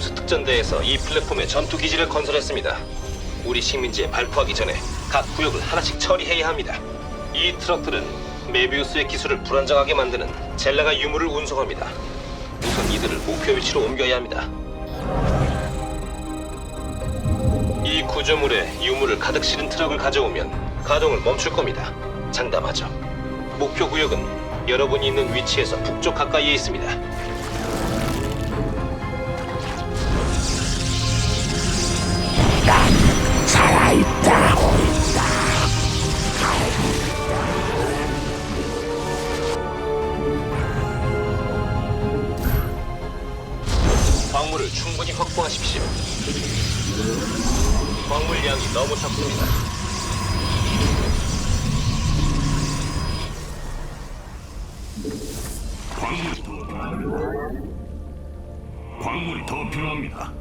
메비우스 특전대에서 이 플랫폼에 전투 기지를 건설했습니다. 우리 식민지에 발포하기 전에 각 구역을 하나씩 처리해야 합니다. 이 트럭들은 메비우스의 기술을 불안정하게 만드는 젤라가 유물을 운송합니다. 우선 이들을 목표 위치로 옮겨야 합니다. 이 구조물에 유물을 가득 실은 트럭을 가져오면 가동을 멈출 겁니다. 장담하죠. 목표 구역은 여러분이 있는 위치에서 북쪽 가까이에 있습니다. 있다. 광물을 충분히 확보하십시오. 광물량이 너무 적습니다. 광물이 더 필요합니다. 광물이 더 필요합니다.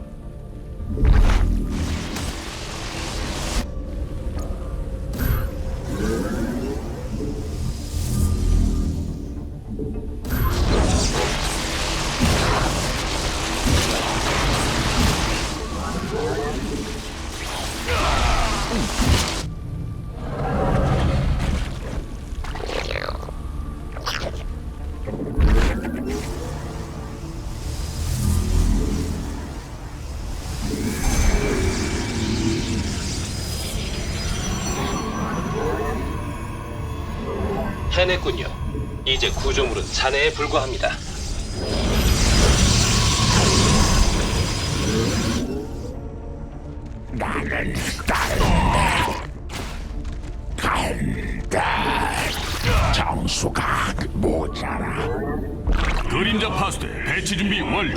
해냈군요. 이제 구조물은 잔해에 불과합니다. 나는 간다. 간다. 정수가 모자라. 그림자 파수대 배치 준비 완료.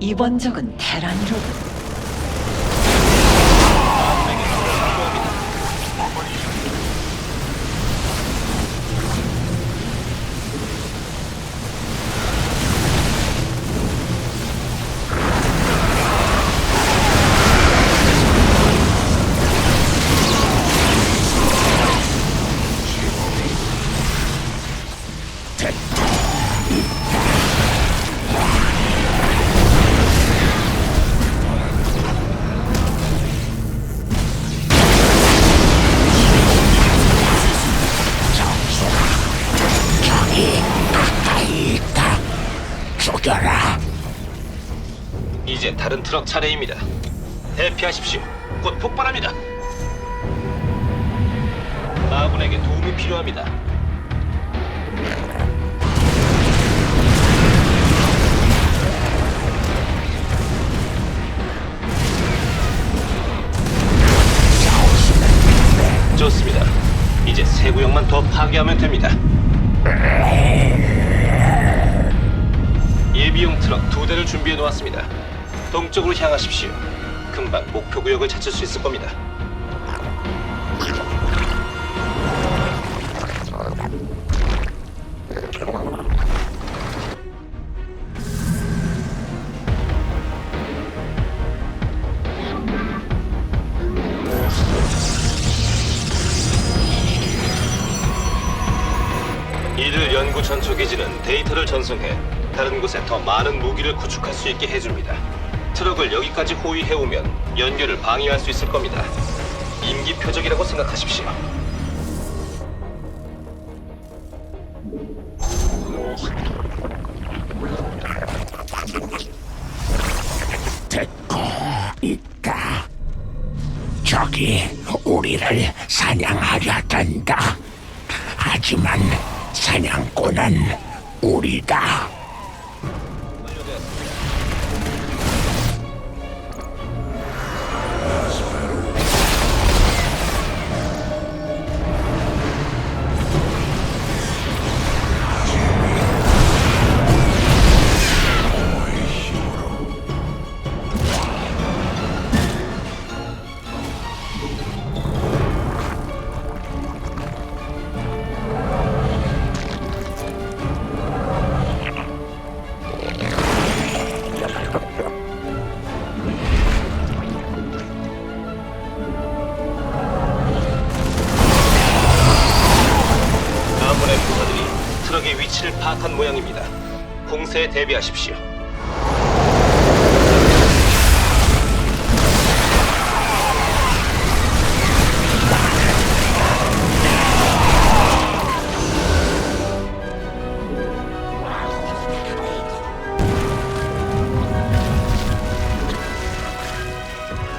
이번 적은 테란이로군. 다른 트럭 차례입니다. 대피하십시오. 곧 폭발합니다. 아군에게 도움이 필요합니다. 좋습니다. 이제 세 구역만 더 파괴하면 됩니다. 예비용 트럭 두 대를 준비해 놓았습니다. 동쪽으로 향하십시오. 금방 목표 구역을 찾을 수 있을 겁니다. 이들 연구 전초 기지는 데이터를 전송해 다른 곳에 더 많은 무기를 구축할 수 있게 해줍니다. 트럭을 여기까지 호위해 오면 연결을 방해할 수 있을 겁니다. 임기 표적이라고 생각하십시오. 듣고 있다. 저기 우리를 사냥하려단다. 하지만 사냥꾼은 우리다. 공세에 대비하십시오.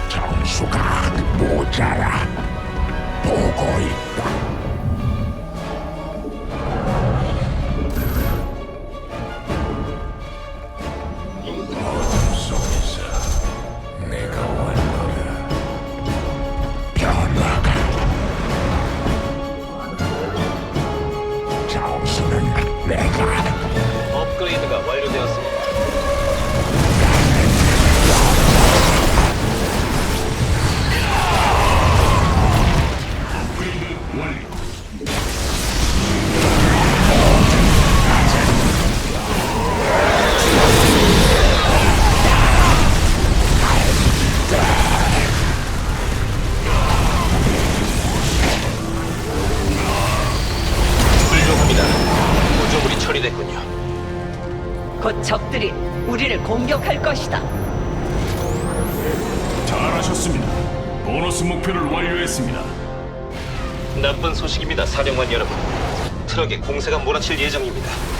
정수가 모자라 목표를 완료했습니다. 나쁜 소식입니다, 사령관 여러분. 트럭에 공세가 몰아칠 예정입니다.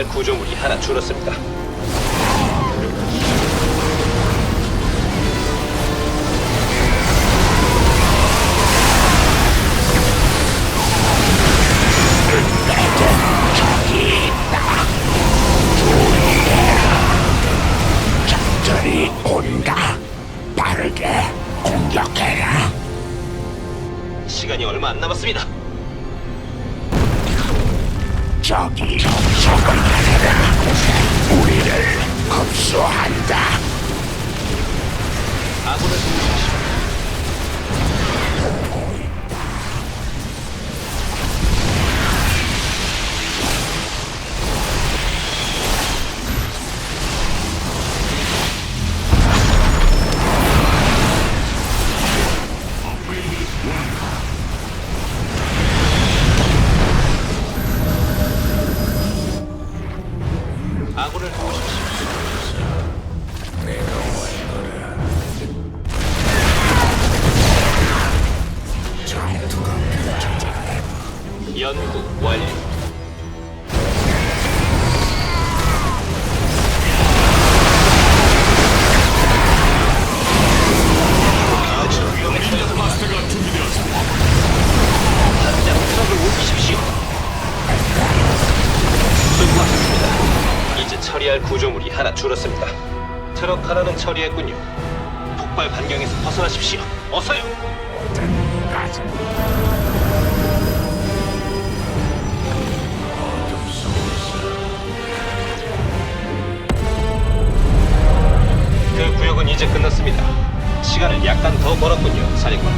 처리할 구조물이 하나 줄었습니다. 적들이 온다. 빠르게 공격해라. 시간이 얼마 안 남았습니다. 적이 적을 하라. 우리를. 아군을 도우십시오. 처리할 구조물이 하나 줄었습니다. 트럭 하나는 처리했군요. 폭발 반경에서 벗어나십시오. 어서요. 그 구역은 이제 끝났습니다. 시간 시간을 약간 더 벌었군요, 사령관.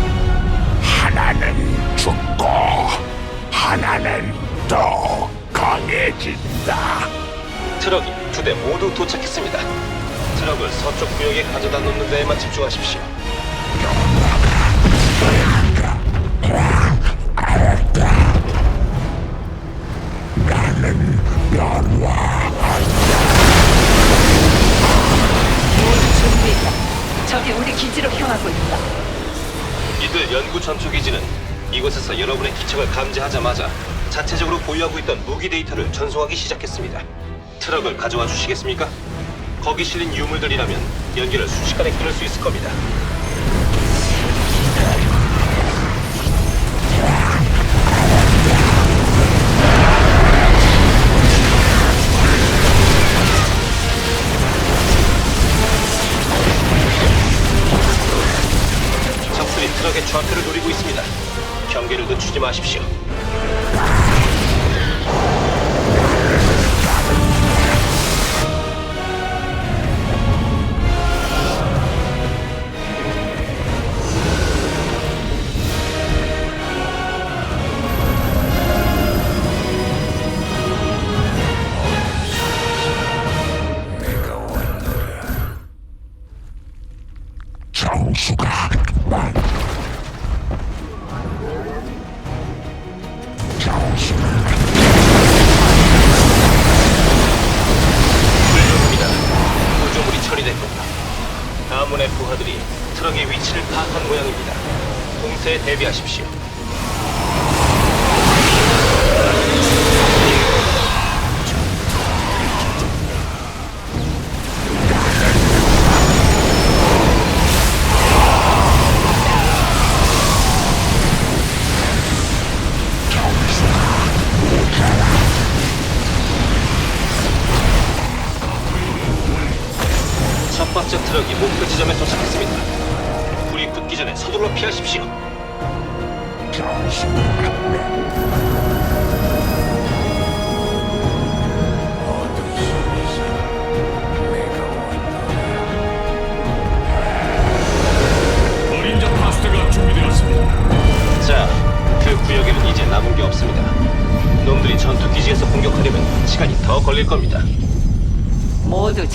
하나는 죽고 하나는 더 강해진다. 트럭이 두 대 모두 도착했습니다. 트럭을 서쪽 구역에 가져다 놓는 데에만 집중하십시오. 모두 준비해라. 적이 우리 기지로 향하고 있다. 이들 연구 전투 기지는 이곳에서 여러분의 기척을 감지하자마자 자체적으로 보유하고 있던 무기 데이터를 전송하기 시작했습니다. 트럭을 가져와 주시겠습니까? 거기 실린 유물들이라면 연기를 순식간에 끊을 수 있을 겁니다. 적들이 트럭의 좌표를 노리고 있습니다. 경계를 늦추지 마십시오. 대비하십시오.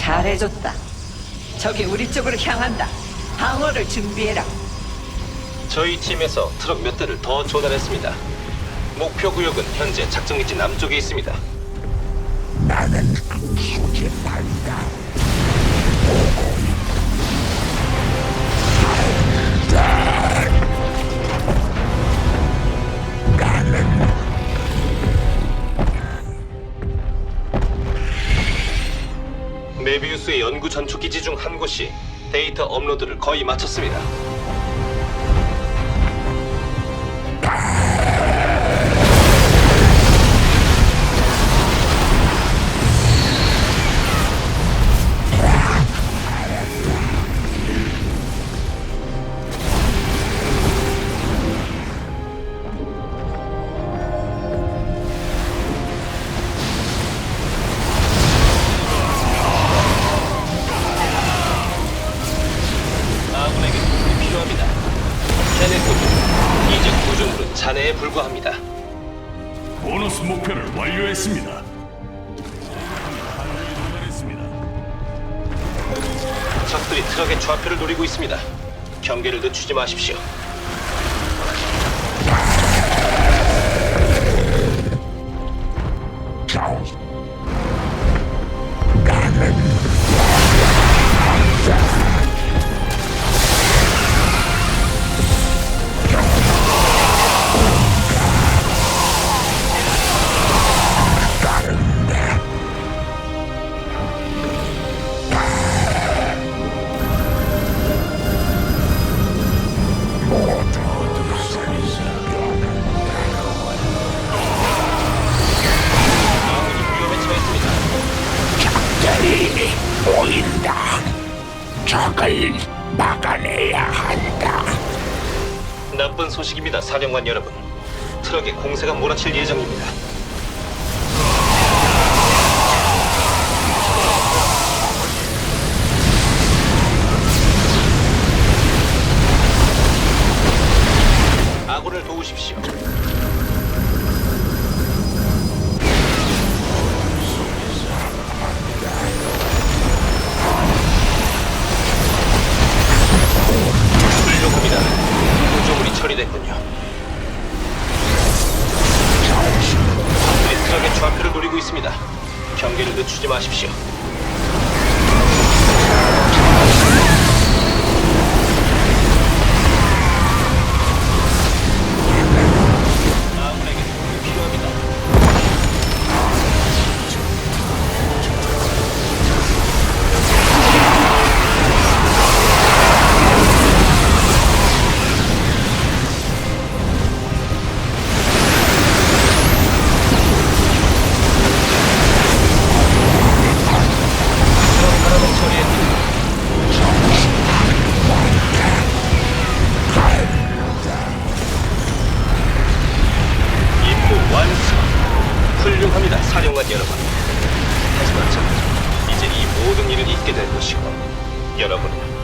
잘해줬다. 적이 우리 쪽으로 향한다. 방어를 준비해라. 저희 팀에서 트럭 몇 대를 더 조달했습니다. 목표 구역은 현재 작전기지 남쪽에 있습니다. 나는 수집한다. 메비우스의 연구 전투 기지 중 한 곳이 데이터 업로드를 거의 마쳤습니다. 적들이 트럭의 좌표를 노리고 있습니다. 경계를 늦추지 마십시오. 사령관 여러분. 트럭에 공세가 몰아칠 예정입니다. 사령관 여러분. 하지만 저는 이제 이 모든 일을 잊게 될 것이고, 여러분은